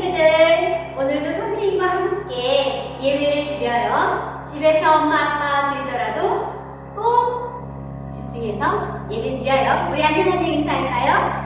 친구들, 오늘도 선생님과 함께 예배를 드려요. 집에서 엄마, 아빠 드리더라도 꼭 집중해서 예배 드려요. 우리 안녕하세요 인사할까요?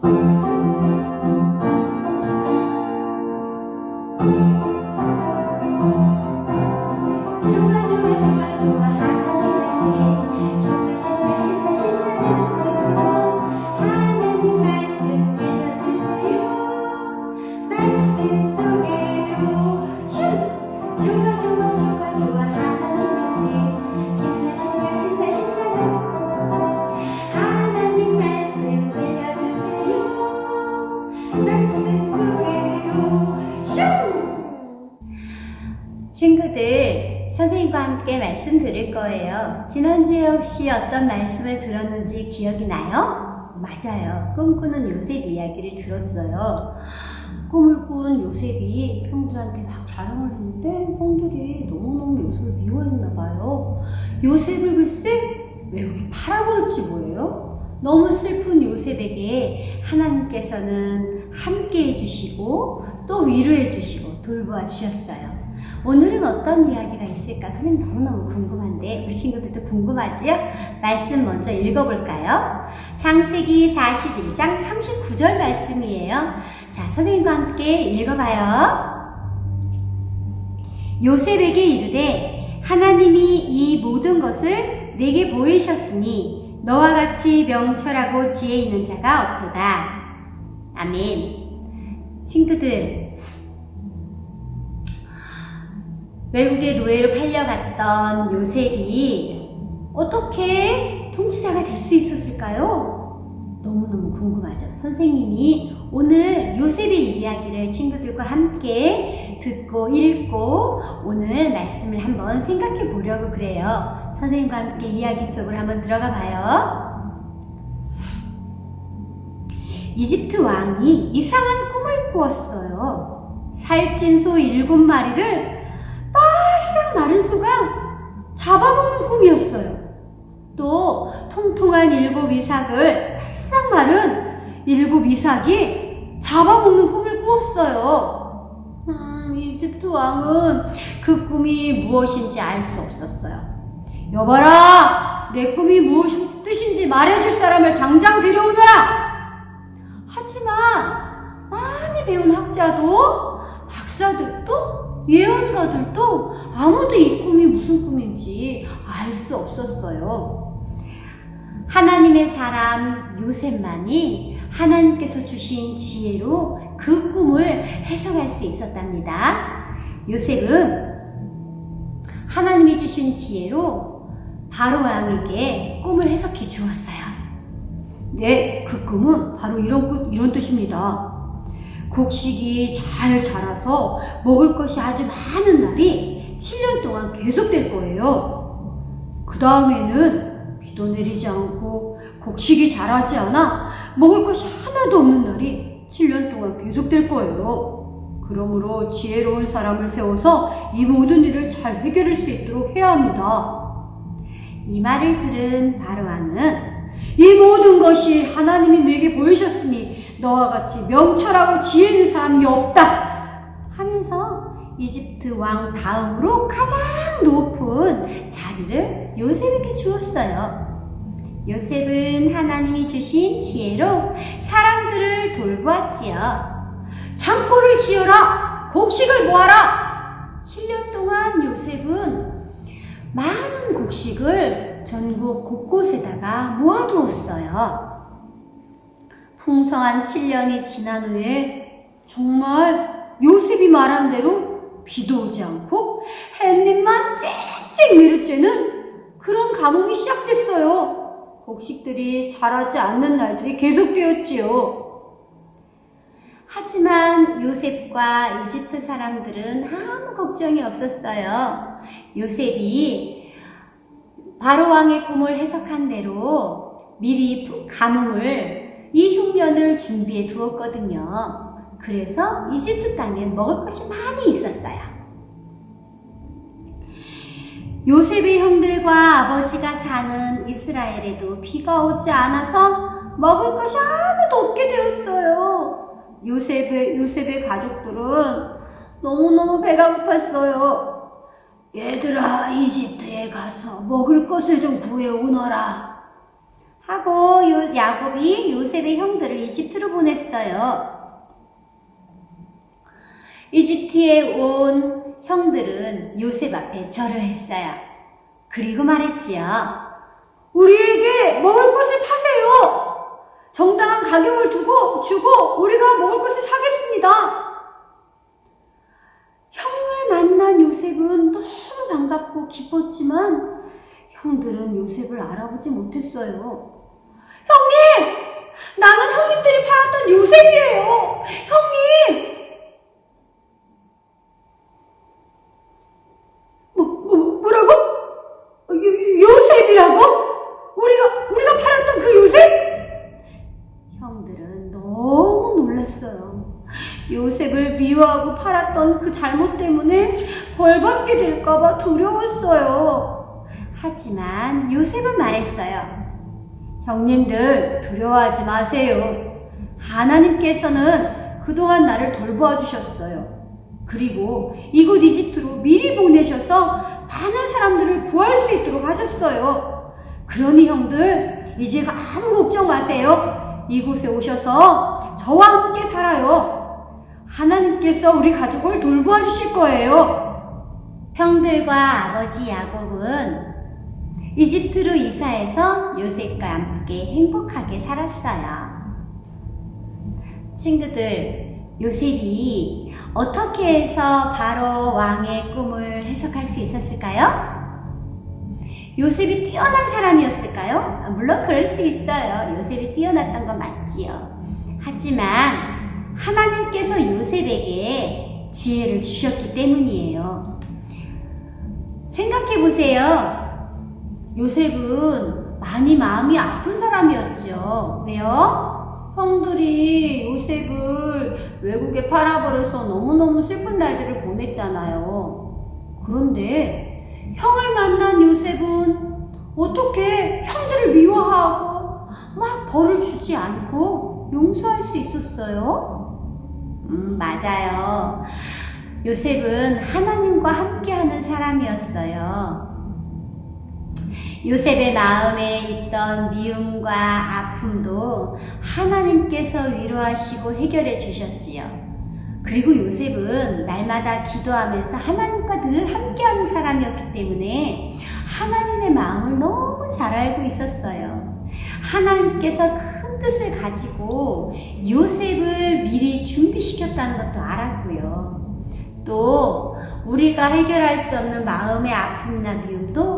Música 말씀 들을 거예요. 지난주에 혹시 어떤 말씀을 들었는지 기억이 나요? 맞아요. 꿈꾸는 요셉 이야기를 들었어요. 꿈을 꾼 요셉이 형들한테 막 자랑을 했는데 형들이 너무너무 요셉을 미워했나 봐요. 요셉을 글쎄 왜 여기 팔아버렸지 뭐예요? 너무 슬픈 요셉에게 하나님께서는 함께 해주시고 또 위로해 주시고 돌보아 주셨어요. 오늘은 어떤 이야기가 있을까 선생님 너무너무 궁금한데 우리 친구들도 궁금하지요? 말씀 먼저 읽어볼까요? 창세기 41장 39절 말씀이에요. 자, 선생님과 함께 읽어봐요. 요셉에게 이르되 하나님이 이 모든 것을 내게 보이셨으니 너와 같이 명철하고 지혜 있는 자가 없도다. 아멘. 친구들, 외국의 노예로 팔려갔던 요셉이 어떻게 통치자가 될 수 있었을까요? 너무너무 궁금하죠. 선생님이 오늘 요셉의 이야기를 친구들과 함께 듣고 읽고 오늘 말씀을 한번 생각해 보려고 그래요. 선생님과 함께 이야기 속으로 한번 들어가 봐요. 이집트 왕이 이상한 꿈을 꾸었어요. 살찐 소 일곱 마리를 소가 잡아먹는 꿈이었어요. 또 통통한 일곱 이삭을 바싹 마른 일곱 이삭이 잡아먹는 꿈을 꾸었어요. 음, 이집트 왕은 그 꿈이 무엇인지 알 수 없었어요. 여봐라! 내 꿈이 무엇 뜻인지 말해줄 사람을 당장 데려오너라! 하지만 많이 배운 학자도 박사들도 예언가들도 아무도 이 꿈이 무슨 꿈인지 알 수 없었어요. 하나님의 사람 요셉만이 하나님께서 주신 지혜로 그 꿈을 해석할 수 있었답니다. 요셉은 하나님이 주신 지혜로 바로 왕에게 꿈을 해석해 주었어요. 네, 그 꿈은 바로 이런, 꿈- 이런 뜻입니다. 곡식이 잘 자라서 먹을 것이 아주 많은 날이 7년 동안 계속될 거예요. 그 다음에는 비도 내리지 않고 곡식이 자라지 않아 먹을 것이 하나도 없는 날이 7년 동안 계속될 거예요. 그러므로 지혜로운 사람을 세워서 이 모든 일을 잘 해결할 수 있도록 해야 합니다. 이 말을 들은 바로왕은 이 모든 것이 하나님이 내게 보이셨으니 너와 같이 명철하고 지혜 있는 사람이 없다 하면서 이집트 왕 다음으로 가장 높은 자리를 요셉에게 주었어요. 요셉은 하나님이 주신 지혜로 사람들을 돌보았지요. 창고를 지어라! 곡식을 모아라! 7년 동안 요셉은 많은 곡식을 전국 곳곳에다가 모아두었어요. 풍성한 7년이 지난 후에 정말 요셉이 말한 대로 비도 오지 않고 햇빛만 쨍쨍 내리쬐는 그런 가뭄이 시작됐어요. 곡식들이 자라지 않는 날들이 계속되었지요. 하지만 요셉과 이집트 사람들은 아무 걱정이 없었어요. 요셉이 바로 왕의 꿈을 해석한 대로 미리 부- 가뭄을 이 흉년을 준비해 두었거든요. 그래서 이집트 땅엔 먹을 것이 많이 있었어요. 요셉의 형들과 아버지가 사는 이스라엘에도 비가 오지 않아서 먹을 것이 하나도 없게 되었어요. 요셉의, 요셉의 가족들은 너무너무 배가 고팠어요. 얘들아, 이집트에 가서 먹을 것을 좀 구해오너라. 하고 요, 야곱이 요셉의 형들을 이집트로 보냈어요. 이집트에 온 형들은 요셉 앞에 절을 했어요. 그리고 말했지요. 우리에게 먹을 것을 파세요. 정당한 가격을 두고 주고 우리가 먹을 것을 사겠습니다. 형을 만난 요셉은 너무 반갑고 기뻤지만 형들은 요셉을 알아보지 못했어요. 나는 형님들이 팔았던 요셉이에요. 형님! 뭐, 뭐, 뭐라고? 요, 요셉이라고? 우리가, 우리가 팔았던 그 요셉? 형들은 너무 놀랐어요. 요셉을 미워하고 팔았던 그 잘못 때문에 벌받게 될까봐 두려웠어요. 하지만 요셉은 말했어요. 형님들 두려워하지 마세요. 하나님께서는 그동안 나를 돌보아 주셨어요. 그리고 이곳 이집트로 미리 보내셔서 많은 사람들을 구할 수 있도록 하셨어요. 그러니 형들 이제 아무 걱정 마세요. 이곳에 오셔서 저와 함께 살아요. 하나님께서 우리 가족을 돌보아 주실 거예요. 형들과 아버지 야곱은 이집트로 이사해서 요셉과 함께 행복하게 살았어요. 친구들, 요셉이 어떻게 해서 바로 왕의 꿈을 해석할 수 있었을까요? 요셉이 뛰어난 사람이었을까요? 아, 물론 그럴 수 있어요. 요셉이 뛰어났던 건 맞지요. 하지만 하나님께서 요셉에게 지혜를 주셨기 때문이에요. 생각해 보세요. 요셉은 많이 마음이 아픈 사람이었죠. 왜요? 형들이 요셉을 외국에 팔아버려서 너무너무 슬픈 날들을 보냈잖아요. 그런데 형을 만난 요셉은 어떻게 형들을 미워하고 막 벌을 주지 않고 용서할 수 있었어요? 음, 맞아요. 요셉은 하나님과 함께하는 사람이었어요. 요셉의 마음에 있던 미움과 아픔도 하나님께서 위로하시고 해결해 주셨지요. 그리고 요셉은 날마다 기도하면서 하나님과 늘 함께하는 사람이었기 때문에 하나님의 마음을 너무 잘 알고 있었어요. 하나님께서 큰 뜻을 가지고 요셉을 미리 준비시켰다는 것도 알았고요. 또 우리가 해결할 수 없는 마음의 아픔이나 미움도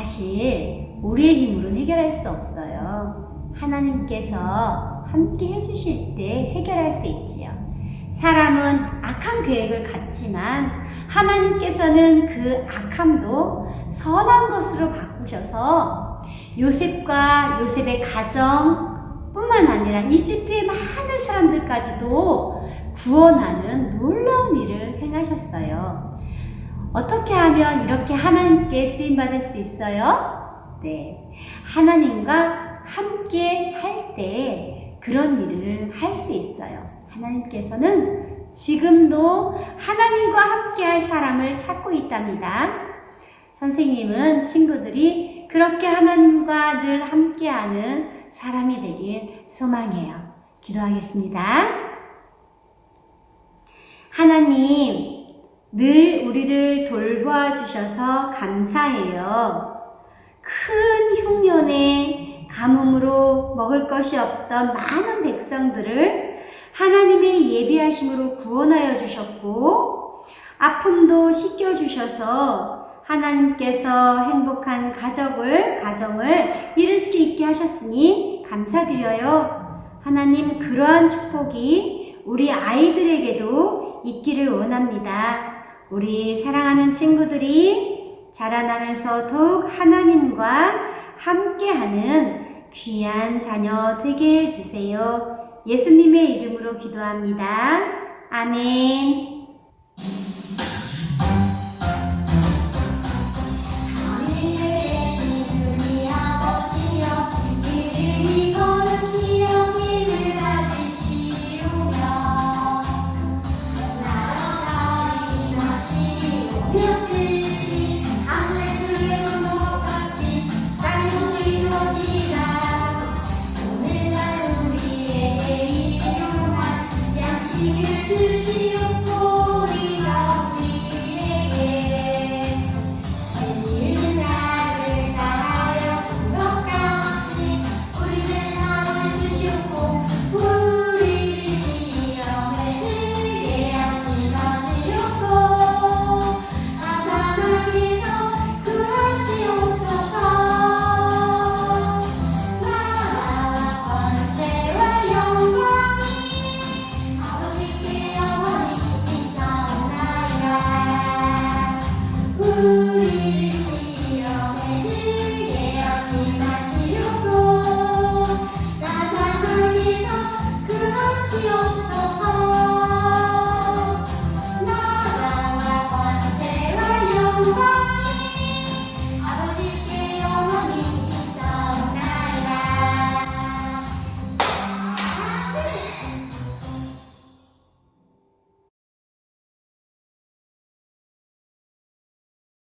사실 우리의 힘으로는 해결할 수 없어요. 하나님께서 함께 해주실 때 해결할 수 있지요. 사람은 악한 계획을 갖지만 하나님께서는 그 악함도 선한 것으로 바꾸셔서 요셉과 요셉의 가정 뿐만 아니라 이집트의 많은 사람들까지도 구원하는 놀라운 일을 행하셨어요. 어떻게 하면 이렇게 하나님께 쓰임 받을 수 있어요? 네. 하나님과 함께 할 때 그런 일을 할 수 있어요. 하나님께서는 지금도 하나님과 함께 할 사람을 찾고 있답니다. 선생님은 친구들이 그렇게 하나님과 늘 함께 하는 사람이 되길 소망해요. 기도하겠습니다. 하나님, 늘 우리를 돌보아 주셔서 감사해요. 큰 흉년에 가뭄으로 먹을 것이 없던 많은 백성들을 하나님의 예비하심으로 구원하여 주셨고, 아픔도 씻겨주셔서 하나님께서 행복한 가족을, 가정을 이룰 수 있게 하셨으니 감사드려요. 하나님 그러한 축복이 우리 아이들에게도 있기를 원합니다. 우리 사랑하는 친구들이 자라나면서 더욱 하나님과 함께하는 귀한 자녀 되게 해주세요. 예수님의 이름으로 기도합니다. 아멘.